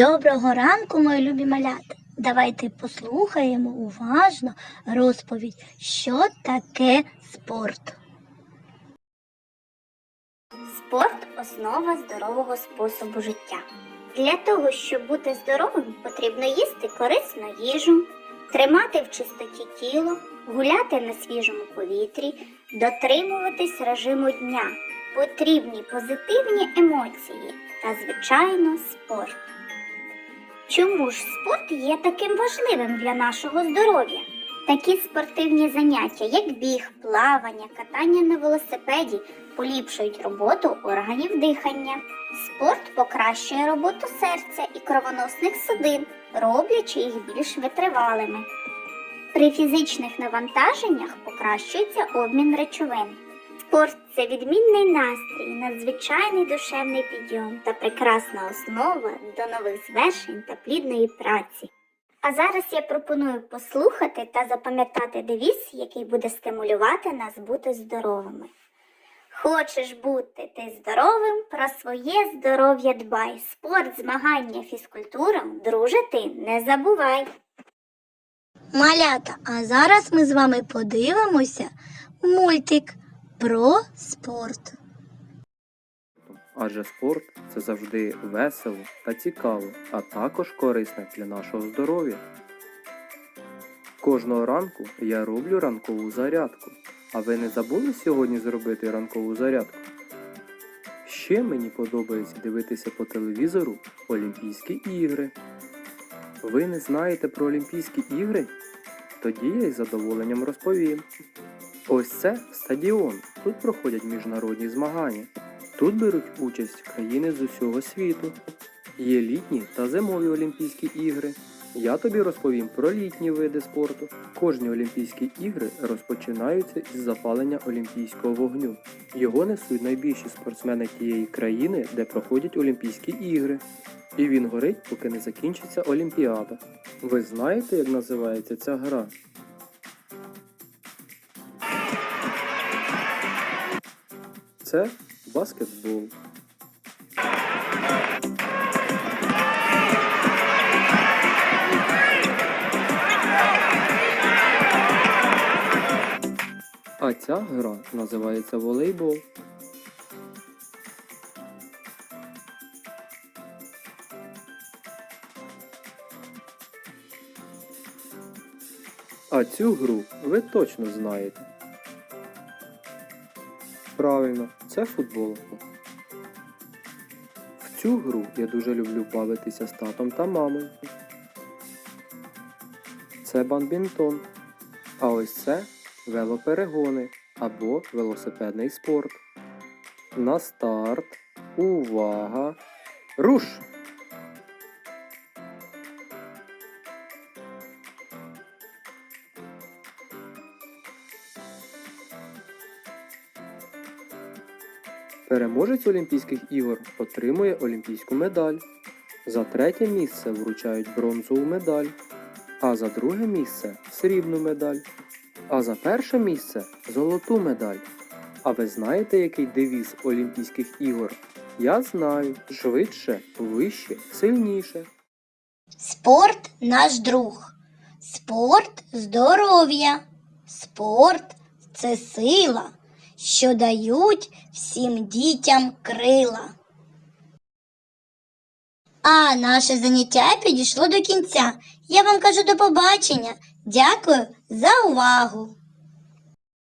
Доброго ранку, мої любі малята. Давайте послухаємо уважно розповідь, що таке спорт. Спорт основа здорового способу життя. Для того, щоб бути здоровим, потрібно їсти корисну їжу, тримати в чистоті тіло, гуляти на свіжому повітрі, дотримуватись режиму дня, потрібні позитивні емоції та, звичайно, спорт. Чому ж спорт є таким важливим для нашого здоров'я? Такі спортивні заняття, як біг, плавання, катання на велосипеді, поліпшують роботу органів дихання. Спорт покращує роботу серця і кровоносних судин, роблячи їх більш витривалими. При фізичних навантаженнях покращується обмін речовин. Спорт це відмінний настрій, надзвичайний душевний підйом та прекрасна основа до нових звершень та плідної праці. А зараз я пропоную послухати та запам'ятати девіз, який буде стимулювати нас бути здоровими. Хочеш бути ти здоровим, про своє здоров'я дбай. Спорт, змагання, фізкультура, друже ти не забувай. Малята, а зараз ми з вами подивимося мультик про спорт. Адже спорт це завжди весело та цікаво, а також корисно для нашого здоров'я. Кожного ранку я роблю ранкову зарядку. А ви не забули сьогодні зробити ранкову зарядку? Ще мені подобається дивитися по телевізору Олімпійські ігри. Ви не знаєте про Олімпійські ігри? Тоді я із задоволенням розповім. Ось це стадіон. Тут проходять міжнародні змагання. Тут беруть участь країни з усього світу. Є літні та зимові Олімпійські ігри. Я тобі розповім про літні види спорту. Кожні Олімпійські ігри розпочинаються із запалення Олімпійського вогню. Його несуть найбільші спортсмени тієї країни, де проходять Олімпійські ігри. І він горить, поки не закінчиться Олімпіада. Ви знаєте, як називається ця гра? Це баскетбол. А ця гра називається волейбол. А цю гру ви точно знаєте. Правильно, це футбол. В цю гру я дуже люблю бавитися з татом та мамою. Це бадмінтон. А ось це велоперегони або велосипедний спорт. На старт. Увага! Руш! Переможець Олімпійських ігор отримує олімпійську медаль. За третє місце вручають бронзову медаль, а за друге місце срібну медаль, а за перше місце золоту медаль. А ви знаєте, який девіз Олімпійських ігор? Я знаю швидше, вище, сильніше. Спорт наш друг. Спорт здоров'я. Спорт це сила, що дають всім дітям крила. А наше заняття підійшло до кінця. Я вам кажу до побачення. Дякую за увагу.